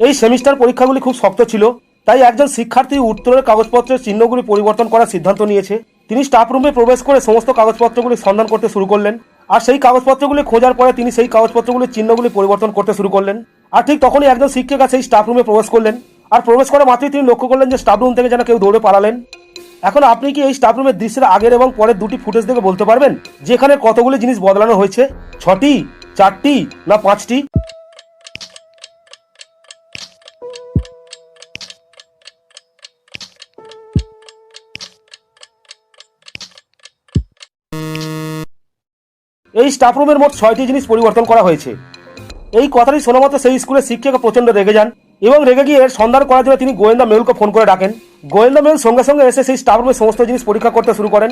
এই সেমিস্টার পরীক্ষাগুলি খুব শক্ত ছিল, তাই একজন শিক্ষার্থী উত্তরের কাগজপত্রের চিহ্নগুলি পরিবর্তন করার সিদ্ধান্ত নিয়েছে। তিনি স্টাফ রুমে প্রবেশ করে সমস্ত কাগজপত্রগুলি সন্ধান করতে শুরু করলেন, আর সেই কাগজপত্রগুলি খোঁজার পরে তিনি সেই কাগজপত্রগুলির চিহ্নগুলি পরিবর্তন করতে শুরু করলেন। আর ঠিক তখনই একজন শিক্ষিকা সেই স্টাফ রুমে প্রবেশ করলেন, আর প্রবেশ করা মাত্রই তিনি লক্ষ্য করলেন যে স্টাফ রুম থেকে যেন কেউ দৌড়ে পালালেন। এখন আপনি কি এই স্টাফ রুমের দৃশ্যের আগের এবং পরের দুটি ফুটেজ দেখে বলতে পারবেন যে এখানে কতগুলি জিনিস বদলানো হয়েছে? ছটি, চারটি, না পাঁচটি? এই স্টাফ রুমের মোট ছয়টি জিনিস পরিবর্তন করা হয়েছে। এই কথাটি শোনা মতো সেই স্কুলের শিক্ষক প্রচণ্ড রেগে যান এবং রেগে গিয়ে এর সন্ধান করার জন্য তিনি গোয়েন্দা মেহুলকে ফোন করে ডাকেন। গোয়েন্দা মেহুল সঙ্গে সঙ্গে এসে সেই স্টাফ রুমের সমস্ত জিনিস পরীক্ষা করতে শুরু করেন।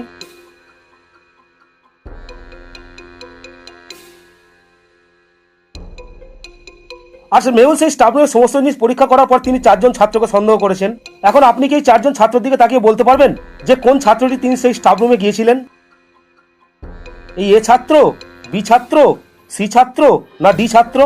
আর মেহুল সেই স্টাফ রুমের সমস্ত জিনিস পরীক্ষা করার পর তিনি চারজন ছাত্রকে সন্দেহ করেছেন। এখন আপনি কি এই চারজন ছাত্রের দিকে তাকিয়ে বলতে পারবেন যে কোন ছাত্রটি তিনি সেই স্টাফ রুমে গিয়েছিলেন? এই এ ছাত্র, বি ছাত্র, সি ছাত্র না ডি ছাত্র?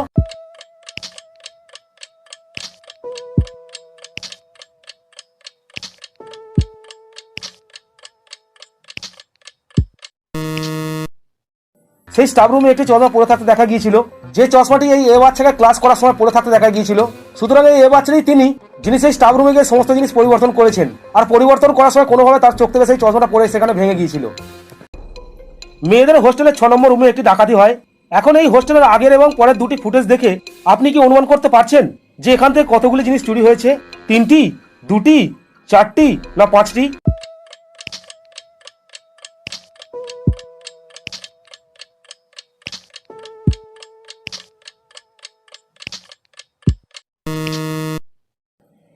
সেই স্টাফ রুমে একটি চশমা পরে থাকতে দেখা গিয়েছিল। যে চশমাটি এই এ বাচ্চাকে ক্লাস করার সময় পরে থাকতে দেখা গিয়েছিল। সুতরাং এই এ বাচ্চাটি তিনি, যিনি সেই স্টাফ রুমে গিয়ে সমস্ত জিনিস পরিবর্তন করেছেন। আর পরিবর্তন করার সময় কোনোভাবে তার চোখ থেকে সেই চশমাটা পরে সেখানে ভেঙে গিয়েছিল। মেয়েদের হোস্টেলের ছ নম্বর রুমে একটি ডাকাতি হয়। এখন এই হোস্টেলের আগের এবং পরের দুটি ফুটেজ দেখে আপনি কি অনুমান করতে পারছেন যে এখান থেকে কতগুলি জিনিস চুরি হয়েছে? তিনটি, দুটি, চারটি না পাঁচটি?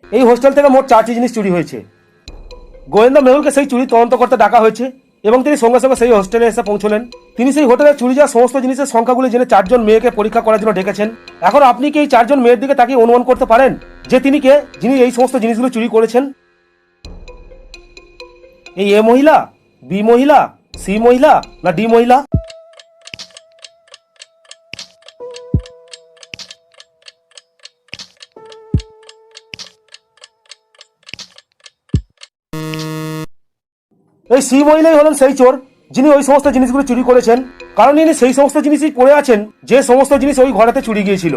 এই হোস্টেল থেকে মোট চারটি জিনিস চুরি হয়েছে। গোয়েন্দা মেহুলকে সেই চুরি তদন্ত করতে ডাকা হয়েছে। এবং তিনি সঙ্গে সঙ্গে সেই হোস্টেলে এসে পৌঁছলেন। তিনি সেই হোটেলে চুরি যাওয়া সমস্ত জিনিসের সংখ্যাগুলি জেনে চারজন মেয়েকে পরীক্ষা করার জন্য ডেকেছেন। এখন আপনি কি এই চারজন মেয়ের দিকে তাকে অনুমান করতে পারেন যে তিনি কে, যিনি এই সমস্ত জিনিসগুলো চুরি করেছেন? এই এ মহিলা, বি মহিলা, সি মহিলা না ডি মহিলা? এই সি মহিলাই হলেন সেই চোর, যিনি ওই সমস্ত জিনিসগুলো চুরি করেছেন। কারণ ইনি সেই সমস্ত জিনিসই পড়ে আছেন, যে সমস্ত জিনিস ওই ঘরেতে চুরি গিয়েছিল।